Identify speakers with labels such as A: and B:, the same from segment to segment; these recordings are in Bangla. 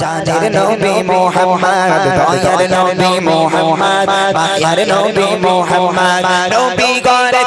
A: জানের নবী মোহাম্মদ দয়ার নবী মোহাম্মদ মায়ার নবী মোহাম্মদ নবী গরে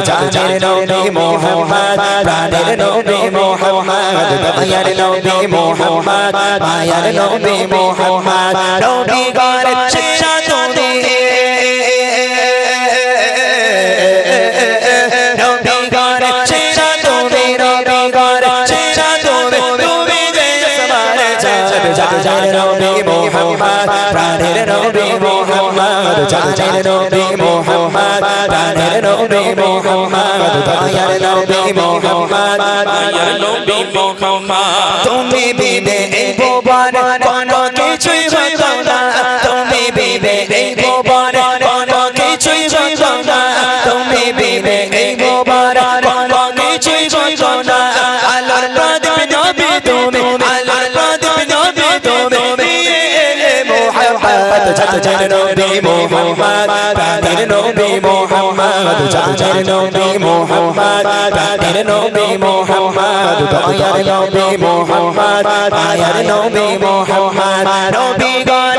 A: জানের নবী মোহাম্মদ প্রাণের নবী মোহাম্মদ দয়ার নবী মোহাম্মদ মায়ার নবী মোহাম্মদ নবী গর সেরা তুমি জানের নবী মোহাম্মদ প্রাণের নবী জানের নবী মোহাম্মদ প্রাণের নবী মোহাম্মদ দয়ার নবী মোহাম্মদ
B: মায়ার নবী মোহাম্মদ
A: তুমি বিদে এই ভুবন কোন জানের নবী মোহাম্মদ প্রাণের নবী মোহাম্মদ জানের নবী মোহাম্মদ প্রাণের নবী মোহাম্মদ দয়ার নবী মোহাম্মদ আয়ার নবী মোহাম্মদ নবী গণ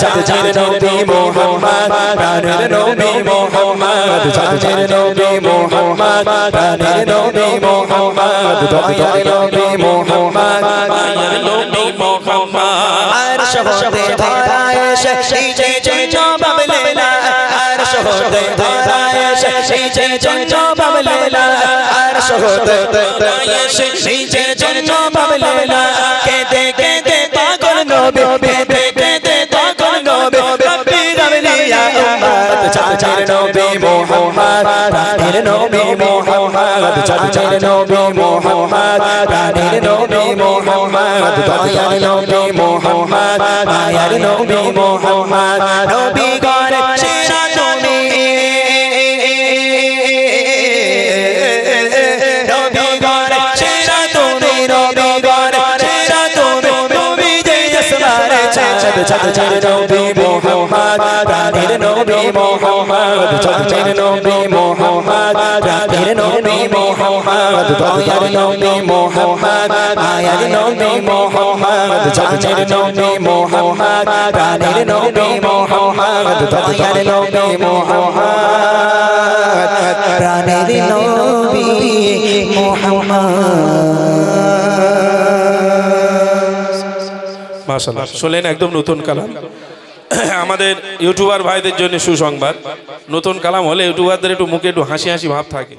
A: জানের নবী মোহাম্মদ প্রাণের নবী মোহাম্মদ জানের নবী মোহাম্মদ প্রাণের নবী মোহাম্মদ দয়ার নবী মোহাম্মদ
B: মায়ার নবী মোহাম্মদ।
A: আর শহদে ধরা এসে নিচে জবাব লেলা। আর শহদে ধরা এসে নিচে জবাব লেলা। আর শহদে ধরা এসে নিচে জবাব লেলা। উম্মত চাচার নবী মোহাম্মদ প্রাণের নবী মোহাম্মদ চাচার নবী মোহাম্মদ প্রাণের নবী মোহাম্মদ দয়ার নবী মোহাম্মদ মায়ার নবী মোহাম্মদ নবী গণ সেরা তুমি চাঁদের নবী মোহাম্মদ, প্রাণের নবী মোহাম্মদ চাঁদের নবী মোহাম্মদ প্রাণের নবী মোহাম্মদ দয়ার নবী মোহাম্মদ, মায়ার নবী মোহাম্মদ চাঁদের নবী মোহাম্মদ, প্রাণের নবী মোহাম্মদ দয়ার নবী মোহাম্মদ, প্রাণের নবী মোহাম্মদ।
B: মাশাআল্লাহ। শোনেন একদম নতুন কালাম? আমাদের ইউটিউবার ভাইদের জন্য সুসংবাদ। নতুন কালাম হলে ইউটিউবারদের একটু মুখে একটু হাসি হাসি ভাব থাকে।